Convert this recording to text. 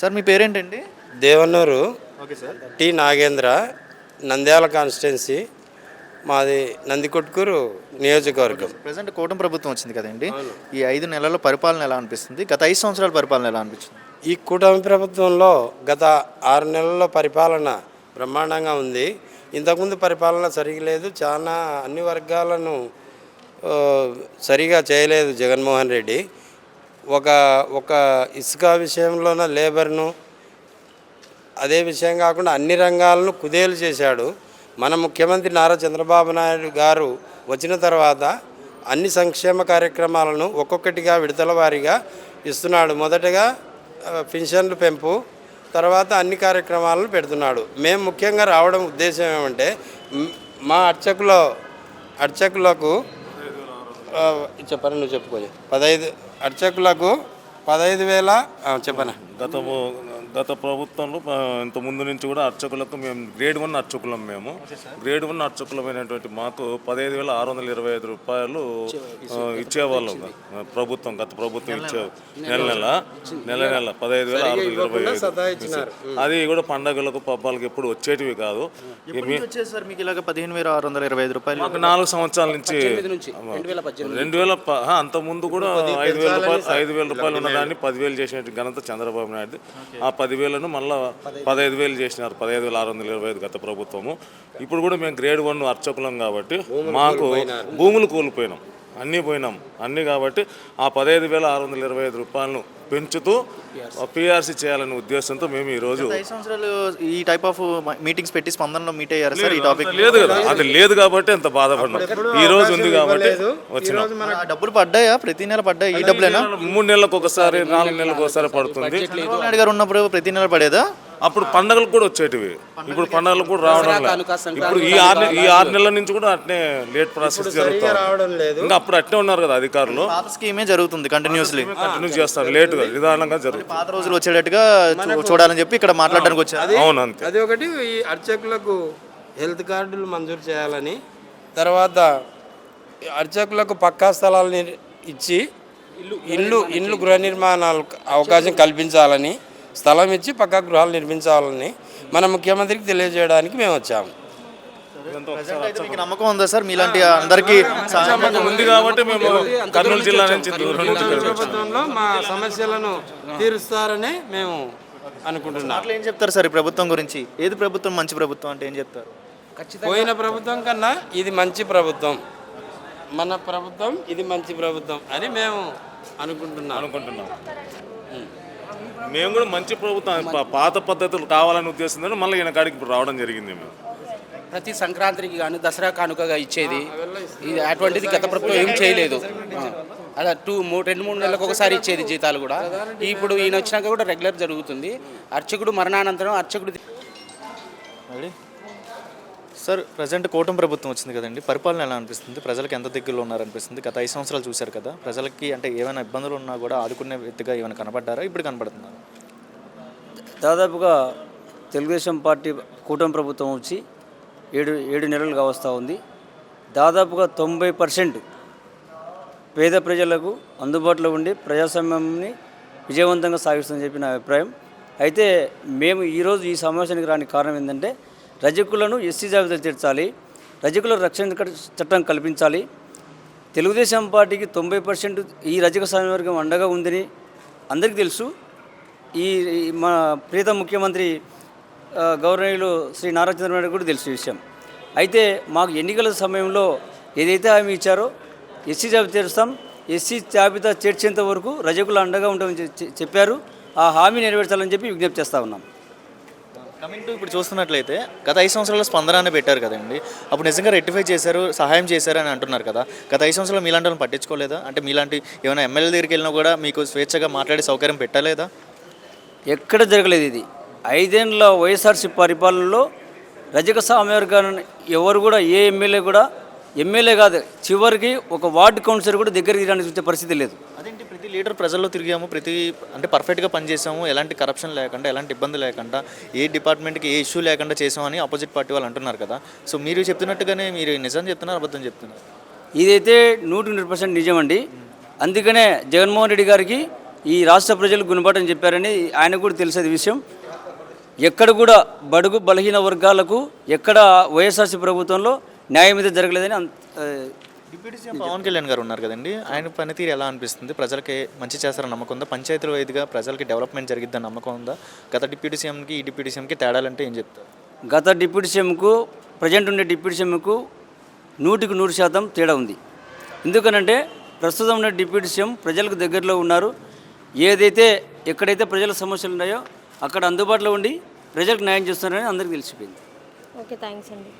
Sir మీ పేరేంటండి? Devannuru. Okay sir. T Nagendra Nandyala constituency. మాది నందికొట్కూరు నియోజకవర్గం. ప్రజెంట్ కూటమి ప్రభుత్వం వచ్చింది కదండి. ఈ ఐదు నెలల పరిపాలన ఎలా అనిపిస్తుంది? గత ఐదు సంవత్సరాల పరిపాలన ఎలా అనిపించింది ఈ కూటమి ప్రభుత్వంలో గత ఆరు నెలల పరిపాలన బ్రహ్మాండంగా ఉంది. ఇంతకుముందు పరిపాలన సరిగా లేదు చాలా అన్ని వర్గాలను సరిగా చేయలేదు జగన్మోహన్ రెడ్డి. ఒక ఒక ఇసుక విషయంలోన లేబర్ను అదే విషయం కాకుండా అన్ని రంగాలను కుదేలు చేశాడు. మన ముఖ్యమంత్రి నారా చంద్రబాబు నాయుడు గారు వచ్చిన తర్వాత అన్ని సంక్షేమ కార్యక్రమాలను ఒక్కొక్కటిగా విడతల వారీగా ఇస్తున్నాడు. మొదటగా పెన్షన్లు పెంపు తర్వాత అన్ని కార్యక్రమాలను పెడుతున్నాడు. మేము ముఖ్యంగా రావడం ఉద్దేశం ఏమంటే మా అర్చకులో అర్చకులకు చెప్పను నువ్వు చెప్పుకోలేదు పదహైదు అర్చకులకు పదహైదు వేల చెప్పనా? గత గత ప్రభుత్వంలో ఇంత ముందు నుంచి కూడా అర్చకులకు మేము గ్రేడ్ వన్ అర్చకులం మేము. గ్రేడ్ వన్ అర్చకులమైనటువంటి మాకు పదహైదు వేల ఆరు వందల ఇరవై ఐదు రూపాయలు ఇచ్చేవాళ్ళం. ప్రభుత్వం గత ప్రభుత్వం ఇచ్చే నెల నెల నెల. నెల పదహైదు వేల ఆరు వందల ఇరవై ఐదు అది కూడా పండగలకు పబ్బాలకు ఎప్పుడు వచ్చేటివి కాదు. మీకు ఇలాగ పదిహేను వేల ఆరు వందల ఇరవై ఐదు రూపాయలు? నాలుగు సంవత్సరాల నుంచి. రెండు వేల అంత ముందు కూడా ఐదు వేల రూపాయలు ఐదు వేల రూపాయలు ఉన్నదాన్ని పదివేలు చేసిన ఘనత చంద్రబాబు నాయుడు. ఆ పదివేలను మళ్ళా పదహైదు వేలు చేసినారు. పదహైదు వేల ఆరు వందల ఇరవై ఐదు గత ప్రభుత్వము. ఇప్పుడు కూడా మేము గ్రేడ్ వన్ అర్చకులం కాబట్టి మాకు భూములు కోల్పోయినాం. అన్నీ పోయినాం. అన్నీ కాబట్టి ఆ పదహైదు వేల ఆరు వందల ఇరవై ఐదు రూపాయలను పెంచుతూ పిఆర్సీ చేయాలనే ఉద్దేశంతో మేము ఐదు సంవత్సరాలు ఈ టైప్ ఆఫ్ మీటింగ్స్ పెట్టి స్పందనలో మీట్ అయ్యారు సార్ ఈ టాపిక్ లేదు కదా. అది లేదు కాబట్టి ఎంత బాధపడినాం. ఈ రోజు ఉంది కాబట్టి వచ్చినాం డబ్బులు పడ్డాయా? ప్రతి నెల పడ్డాయి? ఈ డబ్బులేనా మూడు నెలలకు ఒకసారి నాలుగు నెలలకు ఒకసారి పడుతుంది. గారు ఉన్నప్పుడు ప్రతి నెల పడేదా? అప్పుడు పండగలు కూడా వచ్చేటివి. ఇప్పుడు పండగలు కూడా రావడం లేదు ఇప్పుడు ఈ ఆరు ఈ ఆరు నెలల నుంచి కూడా అట్నే లేట్ ప్రాసెస్ జరుగుతుంది ఇంకా అప్పుడు అట్నే ఉన్నారు కదా అధికారులు. స్కీమే జరుగుతుంది కంటిన్యూస్లీ కంటిన్యూ చేస్తారు. లేటుగా నిదానంగా జరుగుతుంది. పాత రోజులు వచ్చేటట్టుగా చూడాలని చెప్పి ఇక్కడ మాట్లాడడానికి వచ్చారు. అవును అంతే. అది ఒకటి ఈ అర్చకులకు హెల్త్ కార్డులు మంజూరు చేయాలని తర్వాత అర్చకులకు పక్కా స్థలాలు నిర్- ఇచ్చి ఇల్లు ఇల్లు గృహ నిర్మాణాలు అవకాశం కల్పించాలని స్థలం ఇచ్చి పక్కా గృహాలు నిర్మించాలని మన ముఖ్యమంత్రికి తెలియజేయడానికి మేము వచ్చాము. నమ్మకం ఉందా సార్? మీలాంటి అందరికీ ఉంది కాబట్టి మేము కర్నూలు జిల్లా నుంచి. ప్రభుత్వంలో మా సమస్యలను తీరుస్తారని మేము అనుకుంటున్నాం. అట్లా ఏం చెప్తారు సార్ ఈ ప్రభుత్వం గురించి? ఏది ప్రభుత్వం మంచి ప్రభుత్వం అంటే ఏం చెప్తారు? పోయిన ప్రభుత్వం కన్నా ఇది మంచి ప్రభుత్వం. మన ప్రభుత్వం ఇది మంచి ప్రభుత్వం అని మేము అనుకుంటున్నాం. అనుకుంటున్నాం. మేము కూడా మంచి ప్రభుత్వం పాత పద్ధతులు కావాలని ఉద్దేశంతో మళ్ళీ ఈయన కాడికి ఇప్పుడు రావడం జరిగింది మేము. ప్రతి సంక్రాంతికి కానీ దసరా కానుకగా ఇచ్చేది. ఇది అటువంటిది గత ప్రభుత్వం ఏం చేయలేదు. అలా టూ మూడు రెండు మూడు నెలలకు ఒకసారి ఇచ్చేది జీతాలు కూడా. ఇప్పుడు ఈయన వచ్చినాక కూడా రెగ్యులర్ జరుగుతుంది. అర్చకుడు మరణానంతరం అర్చకుడు? సార్ ప్రజెంట్ కూటమి ప్రభుత్వం వచ్చింది కదండి. పరిపాలన ఎలా అనిపిస్తుంది? ప్రజలకు ఎంత దగ్గరలో ఉన్నారనిపిస్తుంది? గత ఐదు సంవత్సరాలు చూశారు కదా. ప్రజలకి అంటే ఏమైనా ఇబ్బందులు ఉన్నా కూడా ఆదుకునే వ్యక్తిగా ఏమైనా కనబడ్డారా ఇప్పుడు కనబడుతున్నారు దాదాపుగా తెలుగుదేశం పార్టీ కూటమి ప్రభుత్వం వచ్చి ఏడు ఏడు నెలలుగా వస్తూ ఉంది. దాదాపుగా తొంభై పర్సెంట్ పేద ప్రజలకు అందుబాటులో ఉండి ప్రజాస్వామ్యాన్ని విజయవంతంగా సాగిస్తుందని చెప్పి నా అభిప్రాయం. అయితే మేము ఈరోజు ఈ సమావేశానికి రాని కారణం ఏంటంటే రజకులను ఎస్సీ జాబితా చేర్చాలి రజకుల రక్షణ చట్టం కల్పించాలి. తెలుగుదేశం పార్టీకి తొంభై పర్సెంట్ ఈ రజక స్వామి వర్గం అండగా ఉందని అందరికీ తెలుసు. ఈ మా ప్రీత ముఖ్యమంత్రి ఆ, గౌరవనీయులు శ్రీ నారా చంద్రబాబు కూడా తెలుసు విషయం. అయితే మాకు ఎన్నికల సమయంలో ఏదైతే హామీ ఇచ్చారో ఎస్సీ జాబితా చేరుస్తాం. ఎస్సీ జాబితా చేర్చేంత వరకు రజకులు అండగా ఉంటామని చెప్పారు. ఆ హామీ నెరవేర్చాలని చెప్పి విజ్ఞప్తి చేస్తూ ఉన్నాం. కమింగ్ టు ఇప్పుడు చూస్తున్నట్లయితే గత ఐదు సంవత్సరాల స్పందనాన్ని పెట్టారు కదండి. అప్పుడు నిజంగా రెక్టిఫై చేశారు సహాయం చేశారు అని అంటున్నారు కదా. గత ఐదు సంవత్సరాలు మీలాంటి వాళ్ళని పట్టించుకోలేదా? అంటే మీలాంటి ఏమైనా ఎమ్మెల్యే దగ్గరికి వెళ్ళినా కూడా మీకు స్వేచ్ఛగా మాట్లాడే సౌకర్యం పెట్టలేదా? ఎక్కడ జరగలేదు ఇది. ఐదేళ్ళ వైఎస్ఆర్సీ పరిపాలనలో రజక సామ్యవర్గాన్ని ఎవరు కూడా ఏ ఎమ్మెల్యే కూడా ఎమ్మెల్యే కాదు చివరికి ఒక వార్డు కౌన్సిలర్ కూడా దగ్గరికి తీయడానికి వచ్చే పరిస్థితి లేదు. అదేంటి ప్రతి లీడర్ ప్రజల్లో తిరిగాము ప్రతి అంటే పర్ఫెక్ట్గా పనిచేసాము. ఎలాంటి కరప్షన్ లేకుండా ఎలాంటి ఇబ్బంది లేకుండా ఏ డిపార్ట్మెంట్కి ఏ ఇష్యూ లేకుండా చేసామని ఆపోజిట్ పార్టీ వాళ్ళు అంటున్నారు కదా. సో మీరు చెప్తున్నట్టుగానే మీరు నిజం చెప్తున్నారు అబద్ధం చెప్తున్నారు? ఇదైతే నూటి నూరు పర్సెంట్ అండి అందుకనే జగన్మోహన్ రెడ్డి గారికి ఈ రాష్ట్ర ప్రజలు గుణపాఠం చెప్పారని ఆయన కూడా తెలిసేది విషయం. ఎక్కడ కూడా బడుగు బలహీన వర్గాలకు ఎక్కడ వైఎస్ఆర్సీ ప్రభుత్వంలో న్యాయం మీద జరగలేదని డిప్యూటీ సీఎం పవన్ కళ్యాణ్ గారు ఉన్నారు కదండి. ఆయన పనితీరు ఎలా అనిపిస్తుంది? ప్రజలకి మంచి చేస్తారని నమ్మకం ఉందా? పంచాయతీల వైద్యుగా ప్రజలకి డెవలప్మెంట్ జరిగిద్దని నమ్మకం ఉందా? గత డిప్యూటీ సీఎంకి ఈ డిప్యూటీ సీఎంకి తేడాలంటే ఏం చెప్తారు? గత డిప్యూటీ సీఎంకు ప్రజెంట్ ఉండే డిప్యూటీ సీఎంకు నూటికి నూరు శాతం తేడా ఉంది. ఎందుకనంటే ప్రస్తుతం ఉన్న డిప్యూటీ సీఎం ప్రజలకు దగ్గరలో ఉన్నారు. ఏదైతే ఎక్కడైతే ప్రజల సమస్యలు ఉన్నాయో అక్కడ అందుబాటులో ఉండి ప్రజలకు న్యాయం చేస్తున్నారని అందరికీ తెలిసిపోయింది. ఓకే థ్యాంక్స్ అండి.